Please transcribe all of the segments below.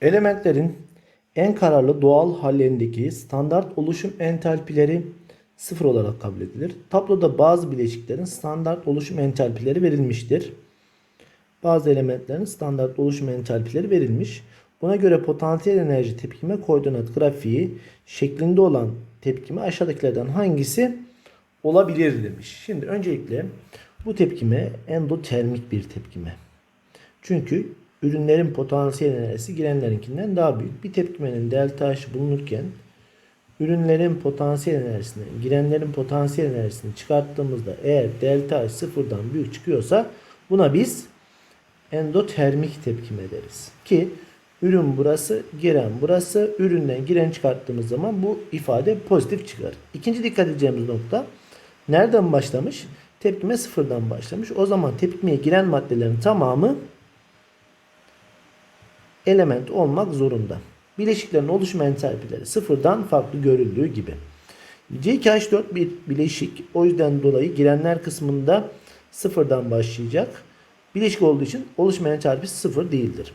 Elementlerin en kararlı doğal hallerindeki standart oluşum entalpileri sıfır olarak kabul edilir. Tabloda bazı bileşiklerin standart oluşum entalpileri verilmiştir. Bazı elementlerin standart oluşum entalpileri verilmiş. Buna göre potansiyel enerji tepkime koordinat grafiği şeklinde olan tepkime aşağıdakilerden hangisi olabilir demiş. Şimdi öncelikle bu tepkime endotermik bir tepkime. Çünkü ürünlerin potansiyel enerjisi girenlerinkinden daha büyük. Bir tepkimenin delta H bulunurken ürünlerin potansiyel enerjisini, girenlerin potansiyel enerjisini çıkarttığımızda eğer delta H sıfırdan büyük çıkıyorsa buna biz endotermik tepkime deriz. Ki ürün burası, giren burası. Üründen giren çıkarttığımız zaman bu ifade pozitif çıkar. İkinci dikkat edeceğimiz nokta nereden başlamış? Tepkime sıfırdan başlamış. O zaman tepkimeye giren maddelerin tamamı element olmak zorunda. Bileşiklerin oluşum entalpileri sıfırdan farklı görüldüğü gibi. C2H4 bir bileşik. O yüzden dolayı girenler kısmında sıfırdan başlayacak. Bileşik olduğu için oluşum entalpisi sıfır değildir.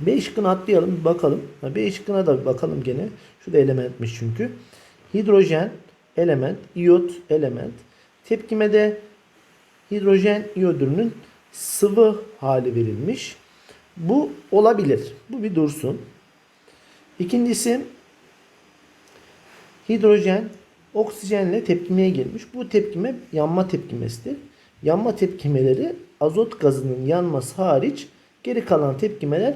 B şıkkını atlayalım bir bakalım. B şıkkına da bir bakalım gene. Şu da elementmiş çünkü. Hidrojen element, iyot element. Tepkimede hidrojen iyodürünün sıvı hali verilmiş. Bu olabilir. Bu bir dursun. İkincisi hidrojen oksijenle tepkimeye girmiş. Bu tepkime yanma tepkimesidir. Yanma tepkimeleri azot gazının yanması hariç geri kalan tepkimeler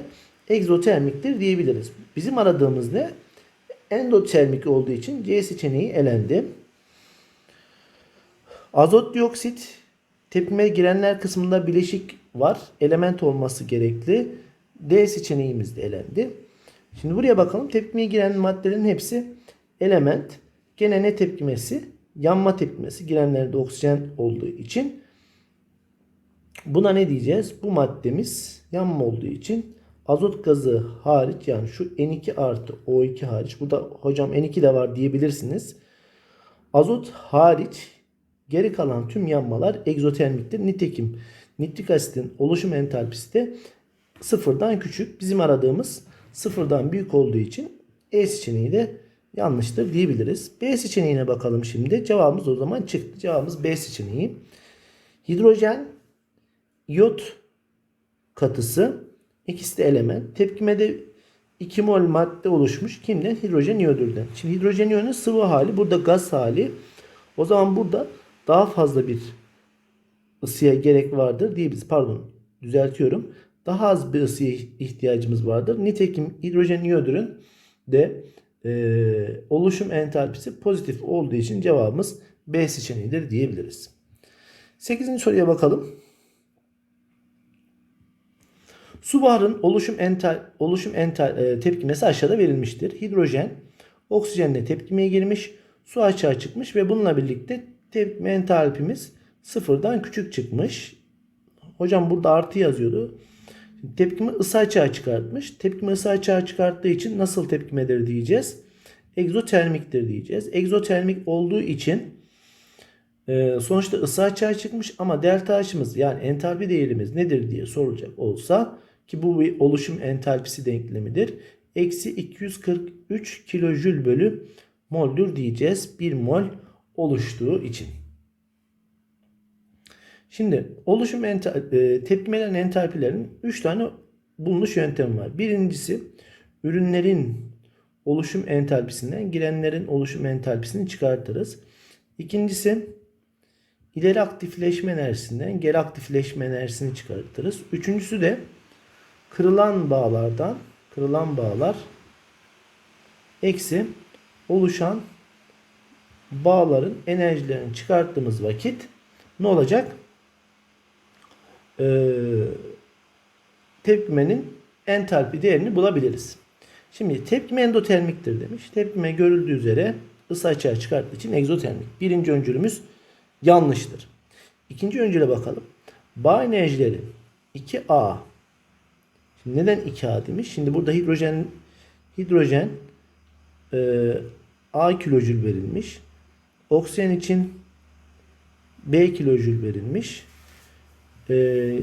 egzotermiktir diyebiliriz. Bizim aradığımız ne? Endotermik olduğu için C seçeneği elendi. Azot dioksit tepkime girenler kısmında bileşik var. Element olması gerekli. D seçeneğimiz de elendi. Şimdi buraya bakalım. Tepkimeye giren maddelerin hepsi element. Gene ne tepkimesi? Yanma tepkimesi. Girenlerde oksijen olduğu için. Buna ne diyeceğiz? Bu maddemiz yanma olduğu için azot gazı hariç yani şu N2 artı O2 hariç. Burada hocam N2 de var diyebilirsiniz. Azot hariç geri kalan tüm yanmalar egzotermiktir. Nitekim nitrik asitin oluşum entalpisi de sıfırdan küçük. Bizim aradığımız sıfırdan büyük olduğu için E seçeneği de yanlıştır diyebiliriz. B seçeneğine bakalım şimdi. Cevabımız o zaman çıktı. Cevabımız B seçeneği. Hidrojen, iyot katısı ikisi de element. Tepkimede 2 mol madde oluşmuş. Kimden? Hidrojen iyodürden. Şimdi hidrojen iyonun sıvı hali. Burada gaz hali. O zaman burada daha fazla bir ısıya gerek vardır diyebiliriz. Pardon düzeltiyorum. Daha az bir ısıya ihtiyacımız vardır. Nitekim hidrojen iyodürün de e, oluşum entalpisi pozitif olduğu için cevabımız B seçeneğidir diyebiliriz. 8. soruya bakalım. Su buharının oluşum ental, oluşum ental, e, tepkimesi aşağıda verilmiştir. Hidrojen oksijenle tepkimeye girmiş. Su açığa çıkmış ve bununla birlikte tepkime entalpimiz sıfırdan küçük çıkmış. Hocam burada artı yazıyordu. Tepkime ısı açığa çıkartmış. Tepkime ısı açığa çıkarttığı için nasıl tepkimedir diyeceğiz. Egzotermiktir diyeceğiz. Egzotermik olduğu için e, sonuçta ısı açığa çıkmış ama delta H'ımız yani entalpi değerimiz nedir diye sorulacak olsa ki bu bir oluşum entalpisi denklemidir. Eksi 243 kilojül bölü moldür diyeceğiz. 1 mol oluştuğu için. Şimdi oluşum ental, e, tepkimelerin entalpilerin 3 tane bulunuş yöntemi var. Birincisi ürünlerin oluşum entalpisinden girenlerin oluşum entalpisini çıkartırız. İkincisi ileri aktifleşme enerjisinden geri aktifleşme enerjisini çıkartırız. Üçüncüsü de kırılan bağlardan kırılan bağlar eksi oluşan bağların enerjilerini çıkarttığımız vakit ne olacak? Ee, tepkimenin entalpi değerini bulabiliriz. Şimdi tepkime endotermiktir demiş. Tepkime görüldüğü üzere ısı açığa çıkarttığı için egzotermik. Birinci öncülümüz yanlıştır. İkinci öncüle bakalım. Bağ enerjileri 2A. Şimdi neden 2A demiş? Şimdi burada hidrojen hidrojen e, A kilojül verilmiş. Oksijen için B kilojül verilmiş. E,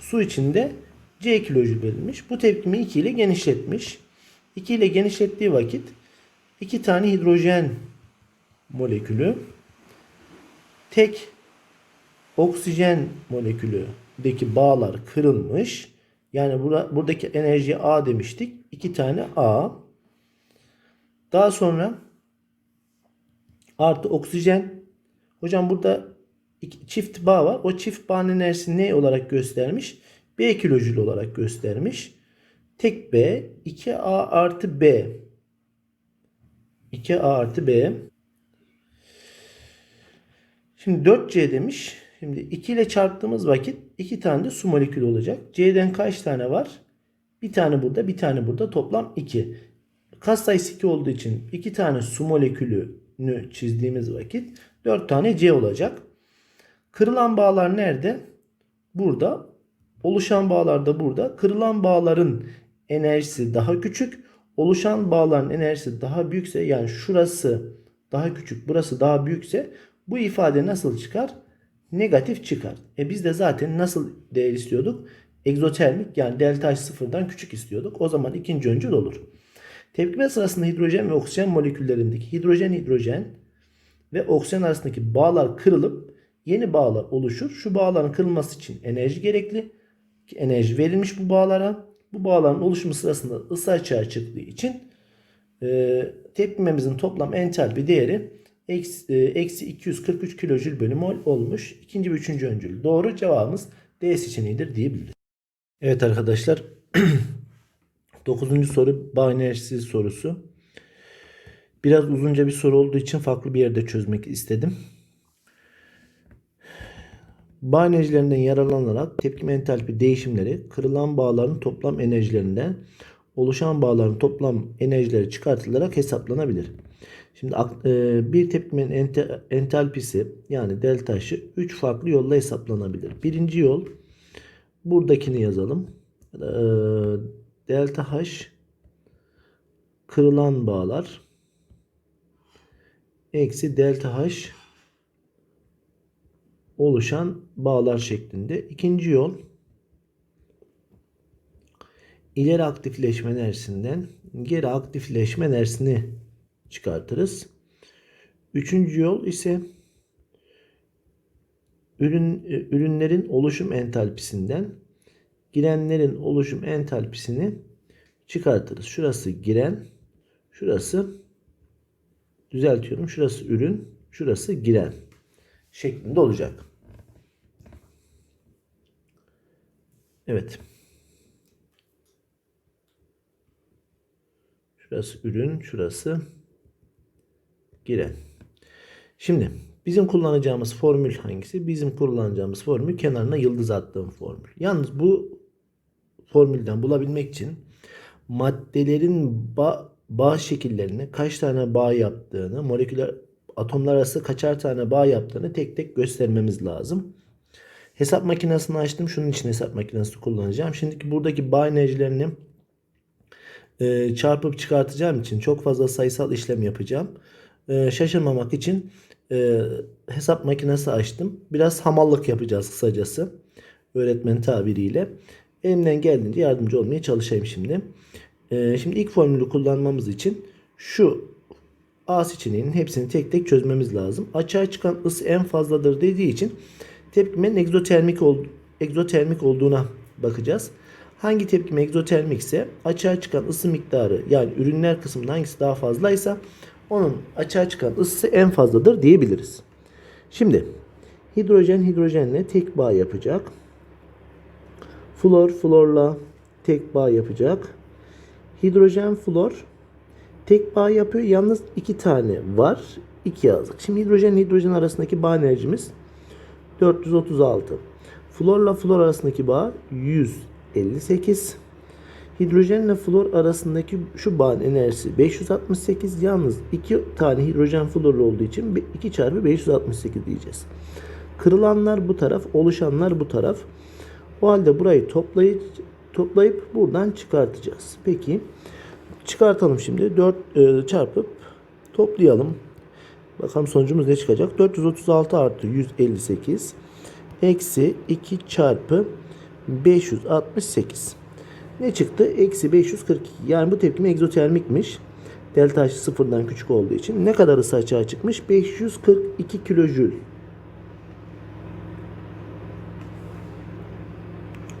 su içinde C kilojül verilmiş. Bu tepkimi 2 ile genişletmiş. 2 ile genişlettiği vakit 2 tane hidrojen molekülü tek oksijen molekülüdeki bağlar kırılmış. Yani bura, buradaki enerjiye A demiştik. 2 tane A. Daha sonra artı oksijen. Hocam burada iki, çift bağ var. O çift bağın enerjisini ne olarak göstermiş? B kilojül olarak göstermiş. Tek B 2A artı B 2A artı B Şimdi 4C demiş. Şimdi 2 ile çarptığımız vakit 2 tane de su molekülü olacak. C'den kaç tane var? Bir tane burada, bir tane burada. Toplam 2. Kas sayısı 2 olduğu için 2 tane su molekülünü çizdiğimiz vakit 4 tane C olacak. Kırılan bağlar nerede? Burada. Oluşan bağlar da burada. Kırılan bağların enerjisi daha küçük. Oluşan bağların enerjisi daha büyükse yani şurası daha küçük, burası daha büyükse bu ifade nasıl çıkar? Negatif çıkar. E biz de zaten nasıl değer istiyorduk? Egzotermik yani delta sıfırdan küçük istiyorduk. O zaman ikinci öncül olur. Tepkime sırasında hidrojen ve oksijen moleküllerindeki hidrojen hidrojen ve oksijen arasındaki bağlar kırılıp yeni bağlar oluşur. Şu bağların kırılması için enerji gerekli. Enerji verilmiş bu bağlara. Bu bağların oluşumu sırasında ısı açığa çıktığı için e, tepkimemizin toplam entalpi değeri eksi, e, eksi 243 kilojül bölü mol olmuş. İkinci ve üçüncü öncül. Doğru cevabımız D seçeneğidir diyebiliriz. Evet arkadaşlar. Dokuzuncu soru enerjisi sorusu. Biraz uzunca bir soru olduğu için farklı bir yerde çözmek istedim. Bağ enerjilerinden yararlanarak tepkime entalpi değişimleri kırılan bağların toplam enerjilerinden oluşan bağların toplam enerjileri çıkartılarak hesaplanabilir. Şimdi e, bir tepkimenin entalpisi yani delta H'ı 3 farklı yolla hesaplanabilir. Birinci yol buradakini yazalım. E, delta H kırılan bağlar eksi delta H oluşan bağlar şeklinde. İkinci yol ileri aktifleşme enerjisinden geri aktifleşme enerjisini çıkartırız. Üçüncü yol ise ürün ürünlerin oluşum entalpisinden girenlerin oluşum entalpisini çıkartırız. Şurası giren, şurası düzeltiyorum. Şurası ürün, şurası giren şeklinde olacak. Evet. Şurası ürün, şurası giren. Şimdi bizim kullanacağımız formül hangisi? Bizim kullanacağımız formül kenarına yıldız attığım formül. Yalnız bu formülden bulabilmek için maddelerin bağ, bağ şekillerine kaç tane bağ yaptığını, moleküler atomlar arası kaçar tane bağ yaptığını tek tek göstermemiz lazım. Hesap makinesini açtım. Şunun için hesap makinesi kullanacağım. Şimdiki buradaki bağ enerjilerini e, çarpıp çıkartacağım için çok fazla sayısal işlem yapacağım. E, şaşırmamak için e, hesap makinesi açtım. Biraz hamallık yapacağız kısacası. Öğretmen tabiriyle. Elimden geldiğince yardımcı olmaya çalışayım şimdi. E, şimdi ilk formülü kullanmamız için şu A seçeneğinin hepsini tek tek çözmemiz lazım. Açığa çıkan ısı en fazladır dediği için tepkimenin egzotermik, ol, egzotermik olduğuna bakacağız. Hangi tepkime egzotermik ise açığa çıkan ısı miktarı yani ürünler kısmında hangisi daha fazlaysa onun açığa çıkan ısısı en fazladır diyebiliriz. Şimdi hidrojen hidrojenle tek bağ yapacak. Flor florla tek bağ yapacak. Hidrojen flor tek bağ yapıyor. Yalnız iki tane var. İki yazdık. Şimdi hidrojen hidrojen arasındaki bağ enerjimiz 436. Florla flor arasındaki bağ 158. Hidrojenle flor arasındaki şu bağın enerjisi 568. Yalnız iki tane hidrojen florlu olduğu için 2 çarpı 568 diyeceğiz. Kırılanlar bu taraf, oluşanlar bu taraf. O halde burayı toplayıp toplayıp buradan çıkartacağız. Peki çıkartalım şimdi. 4 e, çarpıp toplayalım. Bakalım sonucumuz ne çıkacak? 436 artı 158 eksi 2 çarpı 568. Ne çıktı? Eksi 542. Yani bu tepkime egzotermikmiş. Delta H sıfırdan küçük olduğu için. Ne kadar ısı açığa çıkmış? 542 kilojül.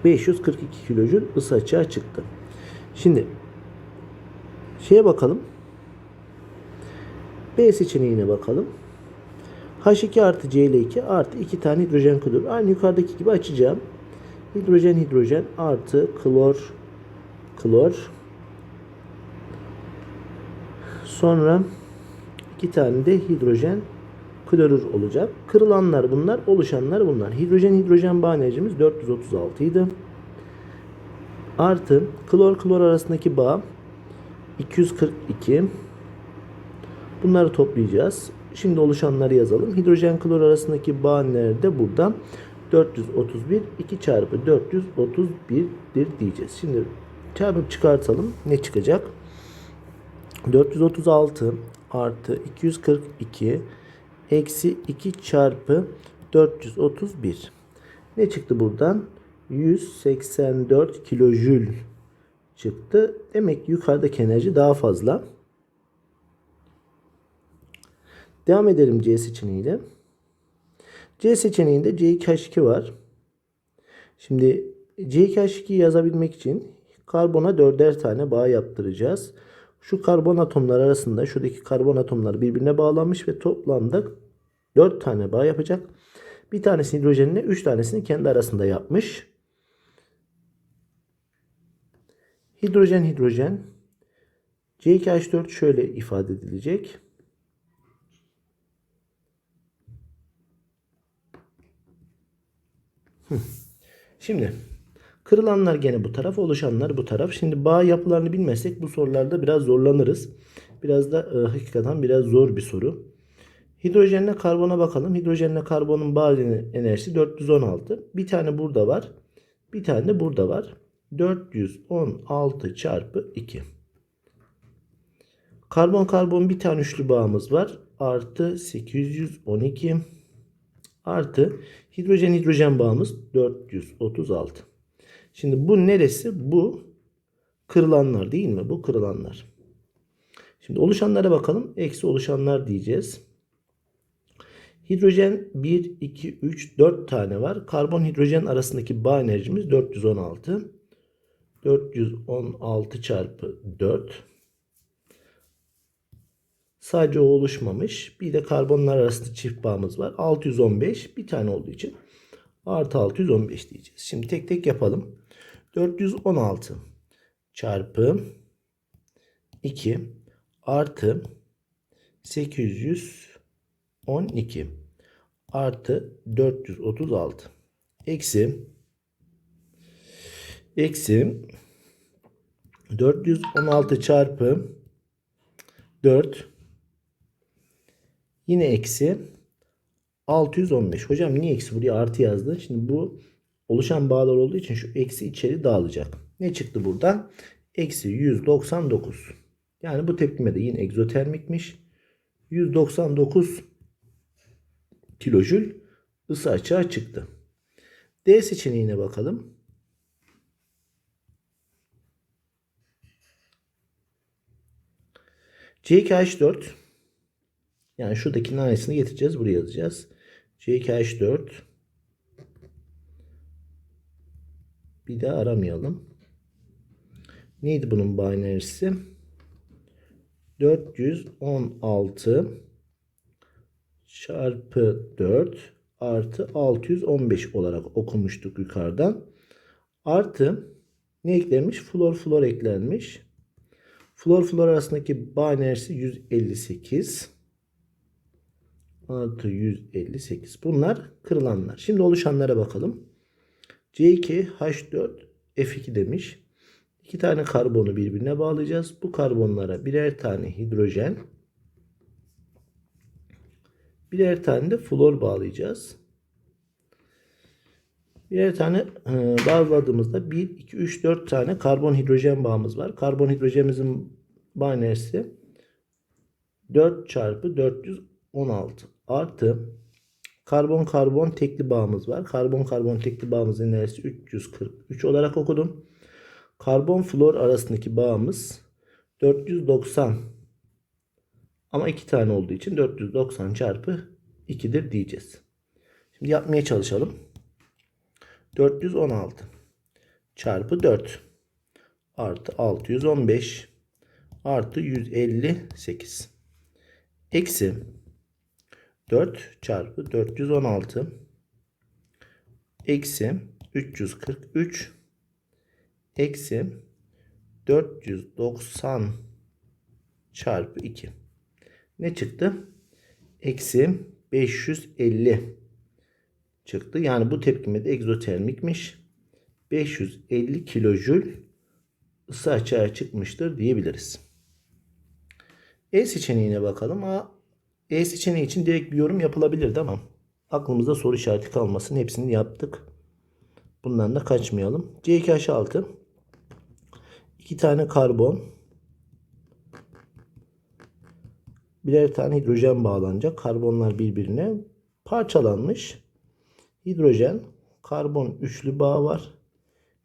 542 kilojül ısı açığa çıktı. Şimdi şeye bakalım. B seçeneğine bakalım. H2 artı Cl2 artı 2 tane hidrojen klorür. Aynı yukarıdaki gibi açacağım. Hidrojen hidrojen artı klor klor. Sonra iki tane de hidrojen klorür olacak. Kırılanlar bunlar, oluşanlar bunlar. Hidrojen hidrojen bağ enerjimiz 436 idi. Artı klor klor arasındaki bağ 242. Bunları toplayacağız. Şimdi oluşanları yazalım. Hidrojen klor arasındaki bağ nerede? Burada. 431 2 çarpı 431'dir diyeceğiz. Şimdi çarpıp çıkartalım. Ne çıkacak? 436 artı 242 eksi 2 çarpı 431. Ne çıktı buradan? 184 kilojül çıktı. Demek ki yukarıdaki enerji daha fazla. Devam edelim C seçeneğiyle. C seçeneğinde C2H2 var. Şimdi C2H2'yi yazabilmek için karbona dörder tane bağ yaptıracağız. Şu karbon atomlar arasında şuradaki karbon atomlar birbirine bağlanmış ve toplamda 4 tane bağ yapacak. Bir tanesi hidrojenle 3 tanesini kendi arasında yapmış. Hidrojen hidrojen C2H4 şöyle ifade edilecek. Şimdi kırılanlar gene bu taraf, oluşanlar bu taraf. Şimdi bağ yapılarını bilmezsek bu sorularda biraz zorlanırız. Biraz da e, hakikaten biraz zor bir soru. Hidrojenle karbona bakalım. Hidrojenle karbonun bağ enerjisi 416. Bir tane burada var. Bir tane de burada var. 416 çarpı 2. Karbon karbon bir tane üçlü bağımız var. Artı 812 artı hidrojen hidrojen bağımız 436. Şimdi bu neresi? Bu kırılanlar değil mi? Bu kırılanlar. Şimdi oluşanlara bakalım. Eksi oluşanlar diyeceğiz. Hidrojen 1, 2, 3, 4 tane var. Karbon hidrojen arasındaki bağ enerjimiz 416. 416 çarpı 4. Sadece o oluşmamış. Bir de karbonlar arasında çift bağımız var. 615 bir tane olduğu için artı 615 diyeceğiz. Şimdi tek tek yapalım. 416 çarpı 2 artı 812 artı 436 eksi eksi 416 çarpı 4 yine eksi 615. Hocam niye eksi buraya artı yazdı? Şimdi bu oluşan bağlar olduğu için şu eksi içeri dağılacak. Ne çıktı buradan? Eksi 199. Yani bu tepkime de yine egzotermikmiş. 199 kilojül ısı açığa çıktı. D seçeneğine bakalım. C2H4 yani şuradakinin aynısını getireceğiz. Buraya yazacağız. C2H4 bir daha aramayalım. Neydi bunun binary'si? 416 çarpı 4 artı 615 olarak okumuştuk yukarıdan. Artı ne eklenmiş? Flor flor eklenmiş. Flor flor arasındaki enerjisi 158 artı 158. Bunlar kırılanlar. Şimdi oluşanlara bakalım. C2 H4 F2 demiş. İki tane karbonu birbirine bağlayacağız. Bu karbonlara birer tane hidrojen birer tane de flor bağlayacağız. Birer tane e, bağladığımızda 1, 2, 3, 4 tane karbon hidrojen bağımız var. Karbon hidrojenimizin bağ enerjisi 4 çarpı 416 artı karbon karbon tekli bağımız var. Karbon karbon tekli bağımızın enerjisi 343 olarak okudum. Karbon flor arasındaki bağımız 490 ama iki tane olduğu için 490 çarpı 2'dir diyeceğiz. Şimdi yapmaya çalışalım. 416 çarpı 4 artı 615 artı 158 eksi 4 çarpı 416 eksi 343 eksi 490 çarpı 2 ne çıktı? Eksi 550 çıktı. Yani bu tepkime de egzotermikmiş. 550 kilojül ısı açığa çıkmıştır diyebiliriz. E seçeneğine bakalım. A, E seçeneği için direkt bir yorum yapılabilirdi ama aklımızda soru işareti kalmasın. Hepsini yaptık. Bundan da kaçmayalım. C2H6 2 tane karbon birer tane hidrojen bağlanacak. Karbonlar birbirine parçalanmış. Hidrojen karbon üçlü bağ var.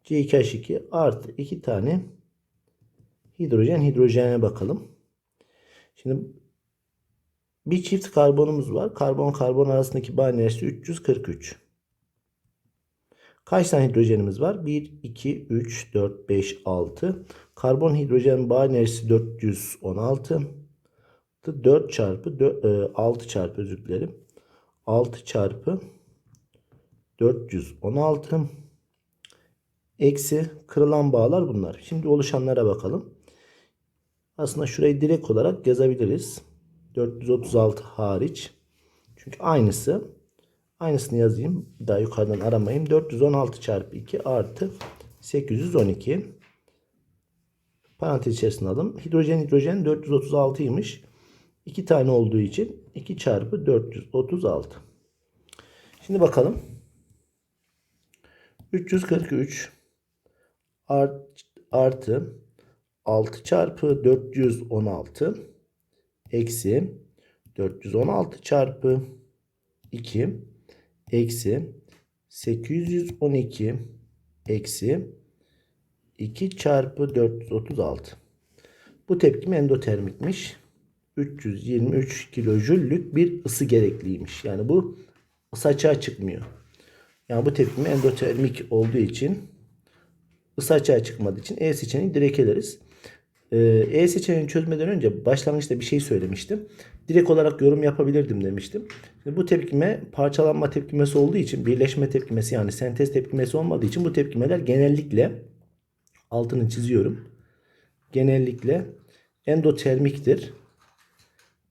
C2H2 artı 2 tane hidrojen hidrojene bakalım. Şimdi bir çift karbonumuz var. Karbon karbon arasındaki bağ enerjisi 343. Kaç tane hidrojenimiz var? 1, 2, 3, 4, 5, 6. Karbon hidrojen bağ enerjisi 416. 4 çarpı 4, 6 çarpı özür dilerim. 6 çarpı 416 eksi kırılan bağlar bunlar. Şimdi oluşanlara bakalım. Aslında şurayı direkt olarak yazabiliriz. 436 hariç. Çünkü aynısı. Aynısını yazayım. Daha yukarıdan aramayayım. 416 çarpı 2 artı 812. Parantez içerisine alalım. Hidrojen hidrojen 436'ymış. 2 tane olduğu için 2 çarpı 436. Şimdi bakalım. 343 artı 6 çarpı 416 eksi 416 çarpı 2 eksi 812 eksi 2 çarpı 436. Bu tepkim endotermikmiş. 323 kilojüllük bir ısı gerekliymiş. Yani bu ısı açığa çıkmıyor. Yani bu tepkime endotermik olduğu için ısı açığa çıkmadığı için E seçeneğini direkt ederiz. Ee, E seçeneğini çözmeden önce başlangıçta bir şey söylemiştim. Direkt olarak yorum yapabilirdim demiştim. Şimdi bu tepkime parçalanma tepkimesi olduğu için birleşme tepkimesi yani sentez tepkimesi olmadığı için bu tepkimeler genellikle altını çiziyorum. Genellikle endotermiktir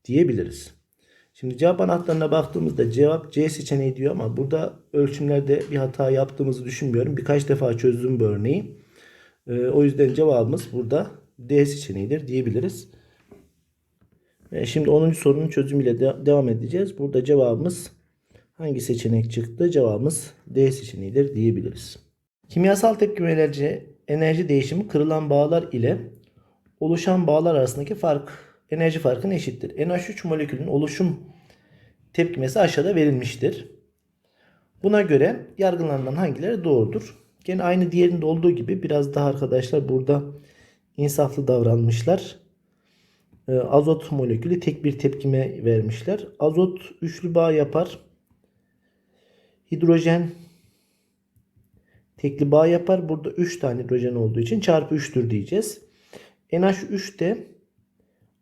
diyebiliriz. Şimdi cevap anahtarına baktığımızda cevap C seçeneği diyor ama burada ölçümlerde bir hata yaptığımızı düşünmüyorum. Birkaç defa çözdüm bu örneği. Ee, o yüzden cevabımız burada D seçeneğidir diyebiliriz. Şimdi 10. sorunun çözümüyle de devam edeceğiz. Burada cevabımız hangi seçenek çıktı? Cevabımız D seçeneğidir diyebiliriz. Kimyasal tepkimelerce enerji değişimi kırılan bağlar ile oluşan bağlar arasındaki fark enerji farkına eşittir. NH3 molekülünün oluşum tepkimesi aşağıda verilmiştir. Buna göre yargılanan hangileri doğrudur? Gene aynı diğerinde olduğu gibi biraz daha arkadaşlar burada insaflı davranmışlar. Ee, azot molekülü tek bir tepkime vermişler. Azot üçlü bağ yapar. Hidrojen tekli bağ yapar. Burada 3 tane hidrojen olduğu için çarpı 3'tür diyeceğiz. NH3 de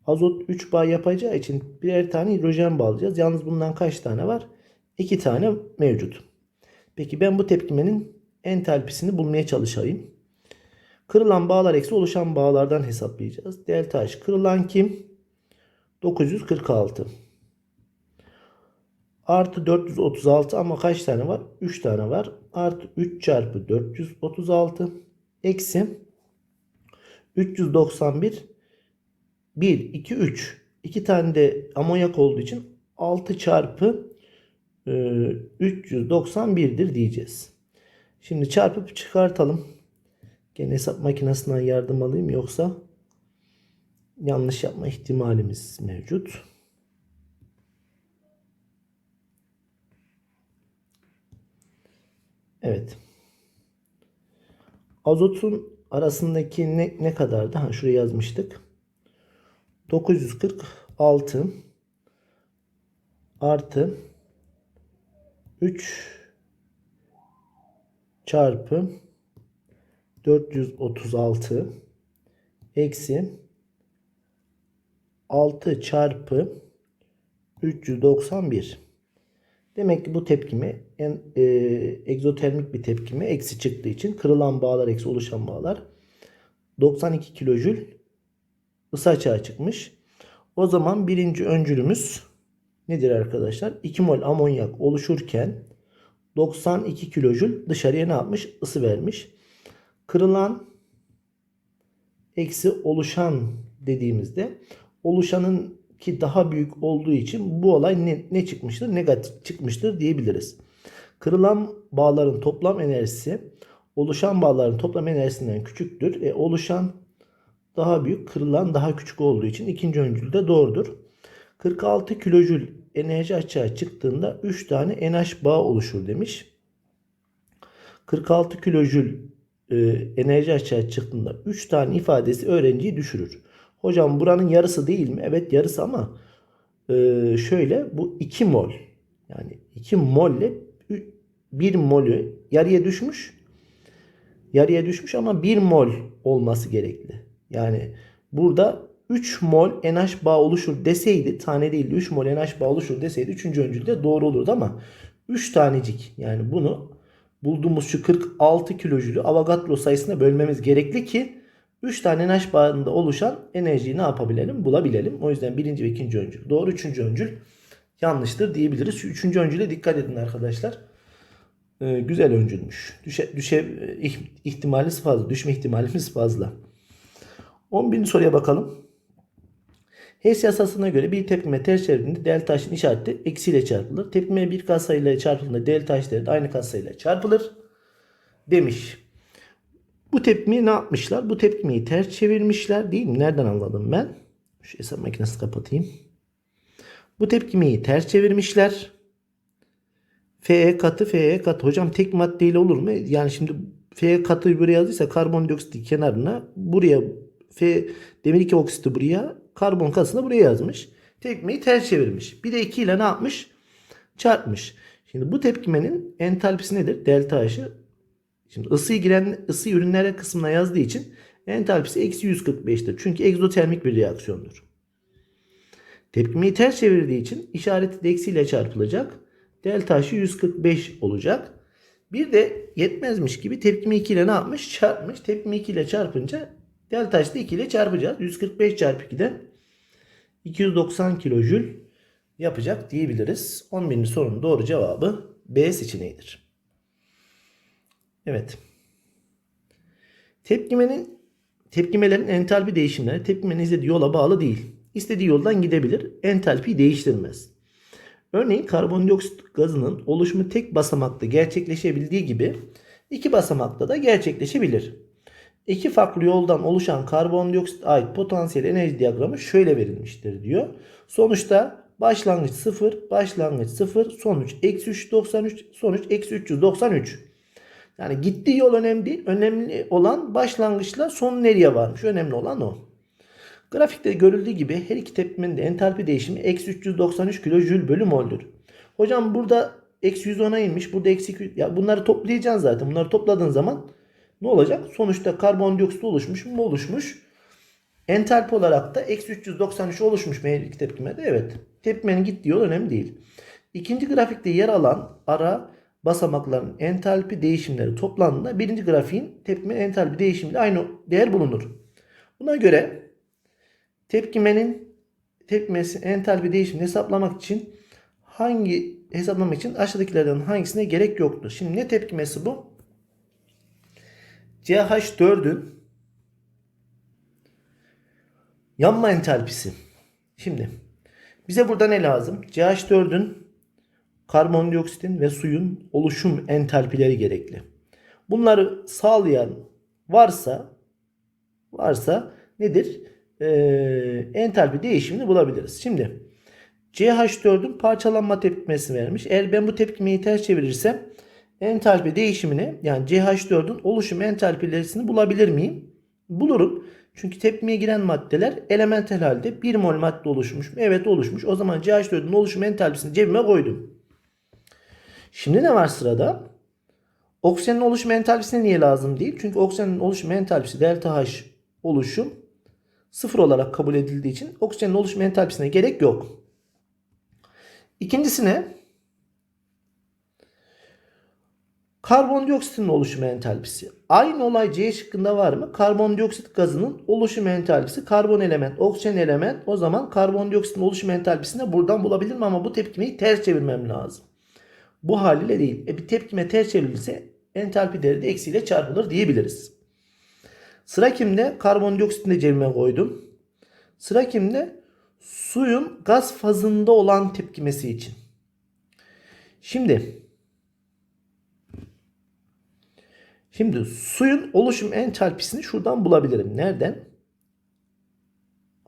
azot 3 bağ yapacağı için birer tane hidrojen bağlayacağız. Yalnız bundan kaç tane var? 2 tane mevcut. Peki ben bu tepkimenin entalpisini bulmaya çalışayım. Kırılan bağlar eksi oluşan bağlardan hesaplayacağız. Delta H kırılan kim? 946. Artı 436 ama kaç tane var? 3 tane var. Artı 3 çarpı 436 eksi 391 1, 2, 3. 2 tane de amonyak olduğu için 6 çarpı e, 391'dir diyeceğiz. Şimdi çarpıp çıkartalım. Gene hesap makinesinden yardım alayım yoksa yanlış yapma ihtimalimiz mevcut. Evet. Azotun arasındaki ne, ne kadardı? Ha, şuraya yazmıştık. 946 artı 3 çarpı 436 eksi 6 çarpı 391. Demek ki bu tepkime en, e, egzotermik bir tepkime eksi çıktığı için kırılan bağlar eksi oluşan bağlar 92 kilojül ısı açığa çıkmış. O zaman birinci öncülümüz nedir arkadaşlar? 2 mol amonyak oluşurken 92 kilojül dışarıya ne yapmış? Isı vermiş. Kırılan eksi oluşan dediğimizde oluşanın ki daha büyük olduğu için bu olay ne, ne çıkmıştır? Negatif çıkmıştır diyebiliriz. Kırılan bağların toplam enerjisi oluşan bağların toplam enerjisinden küçüktür. E, oluşan daha büyük, kırılan daha küçük olduğu için ikinci öncül de doğrudur. 46 kilojül enerji açığa çıktığında 3 tane NH bağ oluşur demiş. 46 kilojül e, enerji açığa çıktığında 3 tane ifadesi öğrenciyi düşürür. Hocam buranın yarısı değil mi? Evet yarısı ama e, şöyle bu 2 mol yani 2 molle 1 molü yarıya düşmüş. Yarıya düşmüş ama 1 mol olması gerekli. Yani burada 3 mol NH bağ oluşur deseydi tane değil 3 mol NH bağ oluşur deseydi 3. öncülde doğru olurdu ama 3 tanecik yani bunu bulduğumuz şu 46 kilojülü Avogadro sayısına bölmemiz gerekli ki 3 tane NH bağında oluşan enerjiyi ne yapabilelim? Bulabilelim. O yüzden birinci ve ikinci öncül. Doğru üçüncü öncül yanlıştır diyebiliriz. Üçüncü öncüle dikkat edin arkadaşlar. Ee, güzel öncülmüş. Düşe, düşe ihtimalimiz fazla. Düşme ihtimalimiz fazla. 11. soruya bakalım. Hess yasasına göre bir tepkime ters çevirdiğinde delta taşın işareti eksiyle çarpılır. Tepkime bir katsayıyla çarpıldığında delta taşları da aynı katsayıyla çarpılır. Demiş. Bu tepkimeyi ne yapmışlar? Bu tepkimeyi ters çevirmişler değil mi? Nereden anladım ben? Şu hesap makinesini kapatayım. Bu tepkimeyi ters çevirmişler. Fe katı Fe katı. Hocam tek maddeyle olur mu? Yani şimdi Fe katı buraya yazdıysa karbondioksit kenarına buraya F demir 2 oksiti buraya karbon katısını buraya yazmış. Tepkimeyi ters çevirmiş. Bir de 2 ile ne yapmış? Çarpmış. Şimdi bu tepkimenin entalpisi nedir? Delta H'ı. Şimdi ısıyı giren ısı ürünlere kısmına yazdığı için entalpisi eksi 145'tir. Çünkü egzotermik bir reaksiyondur. Tepkimeyi ters çevirdiği için işareti de eksiyle çarpılacak. Delta H'ı 145 olacak. Bir de yetmezmiş gibi tepkime 2 ile ne yapmış? Çarpmış. Tepkime 2 ile çarpınca delta H'ı 2 ile çarpacağız. 145 çarpı 2'den 290 kilojül yapacak diyebiliriz. 11. sorunun doğru cevabı B seçeneğidir. Evet. Tepkimenin tepkimelerin entalpi değişimleri tepkimenin izlediği yola bağlı değil. İstediği yoldan gidebilir. Entalpiyi değiştirmez. Örneğin karbondioksit gazının oluşumu tek basamakta gerçekleşebildiği gibi iki basamakta da gerçekleşebilir. İki farklı yoldan oluşan karbondioksit ait potansiyel enerji diyagramı şöyle verilmiştir diyor. Sonuçta başlangıç 0, başlangıç 0, sonuç eksi 393, sonuç eksi 393. Yani gittiği yol önemli değil. Önemli olan başlangıçla son nereye varmış. Önemli olan o. Grafikte görüldüğü gibi her iki tepkimenin de entalpi değişimi eksi 393 kilojül bölü mol'dür. Hocam burada eksi 110'a inmiş. Burada eksi ya bunları toplayacaksın zaten. Bunları topladığın zaman ne olacak? Sonuçta karbondioksit oluşmuş mu? Oluşmuş. Entalpi olarak da eksi 393 oluşmuş iki tepkimede? Evet. Tepkimenin gittiği yol önemli değil. İkinci grafikte yer alan ara basamakların entalpi değişimleri toplandığında birinci grafiğin tepkime entalpi değişimiyle aynı değer bulunur. Buna göre tepkimenin tepkimesi entalpi değişimini hesaplamak için hangi hesaplamak için aşağıdakilerden hangisine gerek yoktur? Şimdi ne tepkimesi bu? CH4'ün yanma entalpisi. Şimdi bize burada ne lazım? CH4'ün karbondioksitin ve suyun oluşum entalpileri gerekli. Bunları sağlayan varsa varsa nedir? Ee, entalpi değişimini bulabiliriz. Şimdi CH4'ün parçalanma tepkimesi vermiş. Eğer ben bu tepkimeyi ters çevirirsem entalpi değişimini yani CH4'ün oluşum entalpilerini bulabilir miyim? Bulurum. Çünkü tepkimeye giren maddeler elementel halde 1 mol madde oluşmuş mu? Evet oluşmuş. O zaman CH4'ün oluşum entalpisini cebime koydum. Şimdi ne var sırada? Oksijenin oluşum entalpisine niye lazım değil? Çünkü oksijenin oluşum entalpisi delta H oluşum sıfır olarak kabul edildiği için oksijenin oluşum entalpisine gerek yok. İkincisine karbondioksitin oluşum entalpisi. Aynı olay C şıkkında var mı? Karbondioksit gazının oluşum entalpisi karbon element, oksijen element. O zaman karbondioksitin oluşum entalpisini de buradan bulabilirim ama bu tepkimeyi ters çevirmem lazım. Bu haliyle değil. E bir tepkime ters çevrilirse entalpi değeri de eksiyle çarpılır diyebiliriz. Sıra kimde? Karbondioksitini de cebime koydum. Sıra kimde? Suyun gaz fazında olan tepkimesi için. Şimdi Şimdi suyun oluşum entalpisini şuradan bulabilirim. Nereden?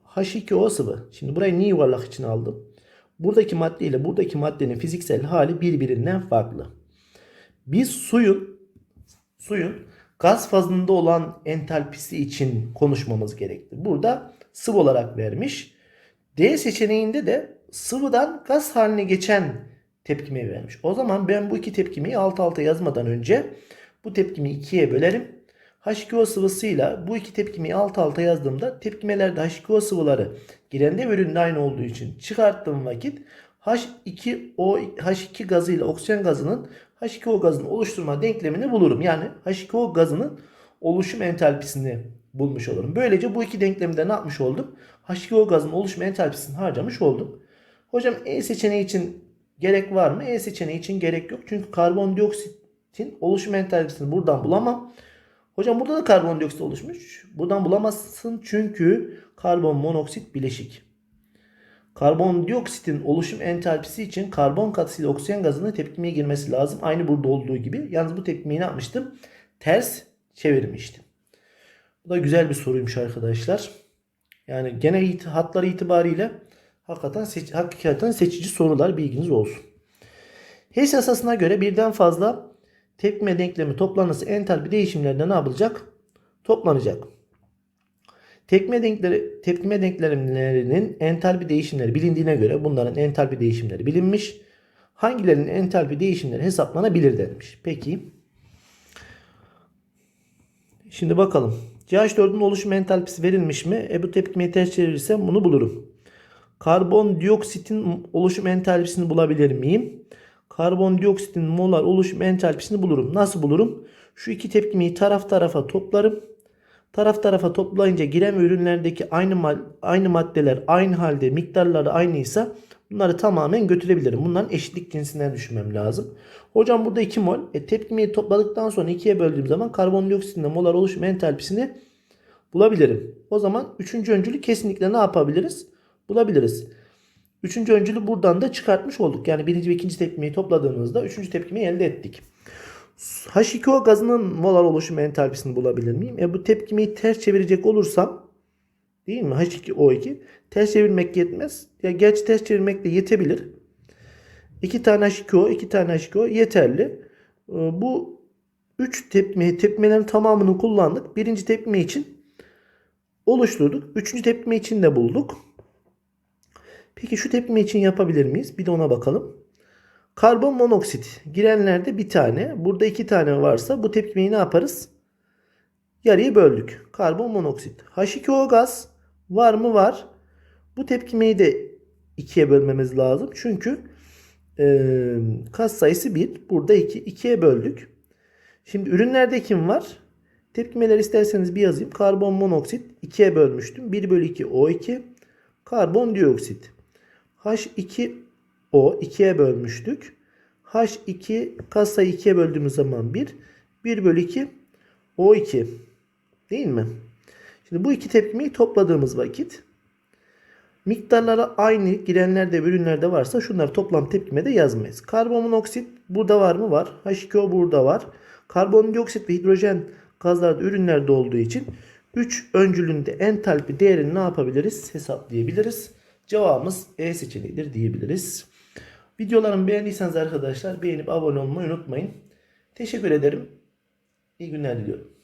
H2O sıvı. Şimdi burayı niye yuvarlak için aldım? Buradaki madde ile buradaki maddenin fiziksel hali birbirinden farklı. Biz suyun suyun gaz fazında olan entalpisi için konuşmamız gerekti. Burada sıvı olarak vermiş. D seçeneğinde de sıvıdan gaz haline geçen tepkimeyi vermiş. O zaman ben bu iki tepkimeyi alt alta yazmadan önce bu tepkimi ikiye bölerim. H2O sıvısıyla bu iki tepkimeyi alt alta yazdığımda tepkimelerde H2O sıvıları girende ve üründe aynı olduğu için çıkarttığım vakit H2O H2 gazı ile oksijen gazının H2O gazını oluşturma denklemini bulurum. Yani H2O gazının oluşum entalpisini bulmuş olurum. Böylece bu iki denklemde ne yapmış oldum? H2O gazının oluşum entalpisini harcamış oldum. Hocam E seçeneği için gerek var mı? E seçeneği için gerek yok. Çünkü karbondioksitin oluşum entalpisini buradan bulamam. Hocam burada da karbondioksit oluşmuş. Buradan bulamazsın çünkü karbon monoksit bileşik. Karbondioksitin oluşum entalpisi için karbon katısıyla oksijen gazının tepkimeye girmesi lazım. Aynı burada olduğu gibi. Yalnız bu tepkimeyi ne yapmıştım? Ters çevirmiştim. Bu da güzel bir soruymuş arkadaşlar. Yani genel it hatları itibariyle hakikaten, seç hakikaten seçici sorular bilginiz olsun. Hess yasasına göre birden fazla tepkime denklemi toplanırsa entalpi değişimlerinde ne yapılacak? Toplanacak. Tepkime, denkleri, tepkime denklemlerinin entalpi değişimleri bilindiğine göre bunların entalpi değişimleri bilinmiş. Hangilerinin entalpi değişimleri hesaplanabilir denmiş. Peki. Şimdi bakalım. CH4'ün oluşum entalpisi verilmiş mi? E bu tepkimeyi ters çevirirsem bunu bulurum. Karbondioksitin oluşum entalpisini bulabilir miyim? Karbondioksitin molar oluşum entalpisini bulurum. Nasıl bulurum? Şu iki tepkimeyi taraf tarafa toplarım. Taraf tarafa toplayınca giren ürünlerdeki aynı aynı maddeler aynı halde miktarları aynıysa bunları tamamen götürebilirim. Bunların eşitlik cinsinden düşünmem lazım. Hocam burada 2 mol. E, tepkimeyi topladıktan sonra 2'ye böldüğüm zaman karbondioksitin molar oluşum entalpisini bulabilirim. O zaman 3. öncülü kesinlikle ne yapabiliriz? Bulabiliriz. Üçüncü öncülü buradan da çıkartmış olduk. Yani birinci ve ikinci tepkimeyi topladığımızda üçüncü tepkimeyi elde ettik. H2O gazının molar oluşum entalpisini bulabilir miyim? E bu tepkimeyi ters çevirecek olursam değil mi? H2O2 ters çevirmek yetmez. Ya gerçi ters çevirmek de yetebilir. 2 tane H2O, 2 tane H2O yeterli. Bu 3 tepkime, tepkimelerin tamamını kullandık. Birinci tepkime için oluşturduk. Üçüncü tepkime için de bulduk. Peki şu tepkime için yapabilir miyiz? Bir de ona bakalım. Karbon monoksit girenlerde bir tane. Burada iki tane varsa bu tepkimeyi ne yaparız? Yarıya böldük. Karbon monoksit. H2O gaz var mı? Var. Bu tepkimeyi de ikiye bölmemiz lazım. Çünkü e, kas sayısı 1. Burada 2. 2'ye böldük. Şimdi ürünlerde kim var? Tepkimeler isterseniz bir yazayım. Karbon monoksit 2'ye bölmüştüm. 1 bölü 2 O2. Karbondioksit. H2O 2'ye bölmüştük. H2 kasayı 2'ye böldüğümüz zaman 1. 1 bölü 2 O2. Değil mi? Şimdi bu iki tepkimeyi topladığımız vakit miktarları aynı girenlerde ve ürünlerde varsa şunları toplam tepkime de yazmayız. Karbon monoksit burada var mı? Var. H2O burada var. Karbondioksit ve hidrojen gazlarda ürünlerde olduğu için 3 öncülünde entalpi değerini ne yapabiliriz? Hesaplayabiliriz. Cevabımız E seçeneğidir diyebiliriz. Videolarımı beğendiyseniz arkadaşlar beğenip abone olmayı unutmayın. Teşekkür ederim. İyi günler diliyorum.